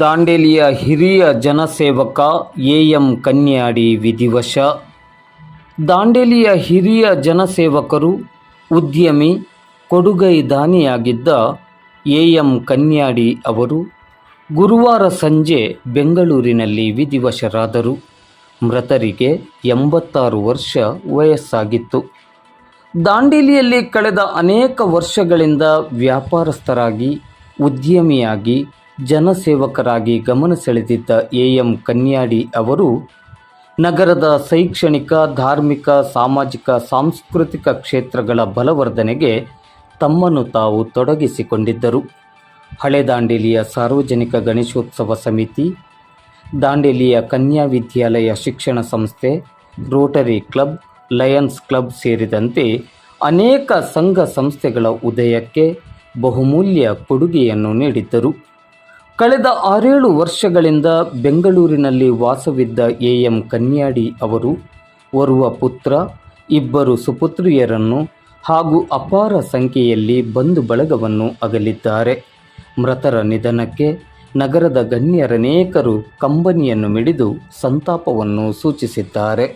ದಾಂಡೇಲಿಯ ಹಿರಿಯ ಜನಸೇವಕ A M Kanyadi ವಿಧಿವಶ. ದಾಂಡೇಲಿಯ ಹಿರಿಯ ಜನಸೇವಕರು ಉದ್ಯಮಿ ಕೊಡುಗೈ ದಾನಿಯಾಗಿದ್ದ ಎ ಎಂ ಕನ್ಯಾಡಿ ಅವರು ಗುರುವಾರ ಸಂಜೆ ಬೆಂಗಳೂರಿನಲ್ಲಿ ವಿಧಿವಶರಾದರು. ಮೃತರಿಗೆ ಎಂಬತ್ತಾರು ವರ್ಷ ವಯಸ್ಸಾಗಿತ್ತು. ದಾಂಡೇಲಿಯಲ್ಲಿ ಕಳೆದ ಅನೇಕ ವರ್ಷಗಳಿಂದ ವ್ಯಾಪಾರಸ್ಥರಾಗಿ, ಉದ್ಯಮಿಯಾಗಿ ಜನಸೇವಕರಾಗಿ ಗಮನ ಸೆಳೆದಿದ್ದ ಎ ಎಂ ಕನ್ಯಾಡಿ ಅವರು, ನಗರದ ಶೈಕ್ಷಣಿಕ, ಧಾರ್ಮಿಕ, ಸಾಮಾಜಿಕ, ಸಾಂಸ್ಕೃತಿಕ ಕ್ಷೇತ್ರಗಳ ಬಲವರ್ಧನೆಗೆ ತಮ್ಮನ್ನು ತಾವು ತೊಡಗಿಸಿಕೊಂಡಿದ್ದರು. ಹಳೆ ದಾಂಡೇಲಿಯ ಸಾರ್ವಜನಿಕ ಗಣೇಶೋತ್ಸವ ಸಮಿತಿ, ದಾಂಡೇಲಿಯ ಕನ್ಯಾ ವಿದ್ಯಾಲಯ ಶಿಕ್ಷಣ ಸಂಸ್ಥೆ, ರೋಟರಿ ಕ್ಲಬ್, ಲಯನ್ಸ್ ಕ್ಲಬ್ ಸೇರಿದಂತೆ ಅನೇಕ ಸಂಘ ಸಂಸ್ಥೆಗಳ ಉದಯಕ್ಕೆ ಬಹುಮೂಲ್ಯ ಕೊಡುಗೆಯನ್ನು ನೀಡಿದ್ದರು. ಕಳೆದ ಆರೇಳು ವರ್ಷಗಳಿಂದ ಬೆಂಗಳೂರಿನಲ್ಲಿ ವಾಸವಿದ್ದ ಎ ಎಂ ಕನ್ಯಾಡಿ ಅವರು, ಓರ್ವ ಪುತ್ರ, ಇಬ್ಬರು ಸುಪುತ್ರಿಯರನ್ನು ಹಾಗೂ ಅಪಾರ ಸಂಖ್ಯೆಯಲ್ಲಿ ಬಂಧು ಬಳಗವನ್ನು ಅಗಲಿದ್ದಾರೆ. ಮೃತರ ನಿಧನಕ್ಕೆ ನಗರದ ಗಣ್ಯರನೇಕರು ಕಂಬನಿಯನ್ನು ಮಿಡಿದು ಸಂತಾಪವನ್ನು ಸೂಚಿಸಿದ್ದಾರೆ.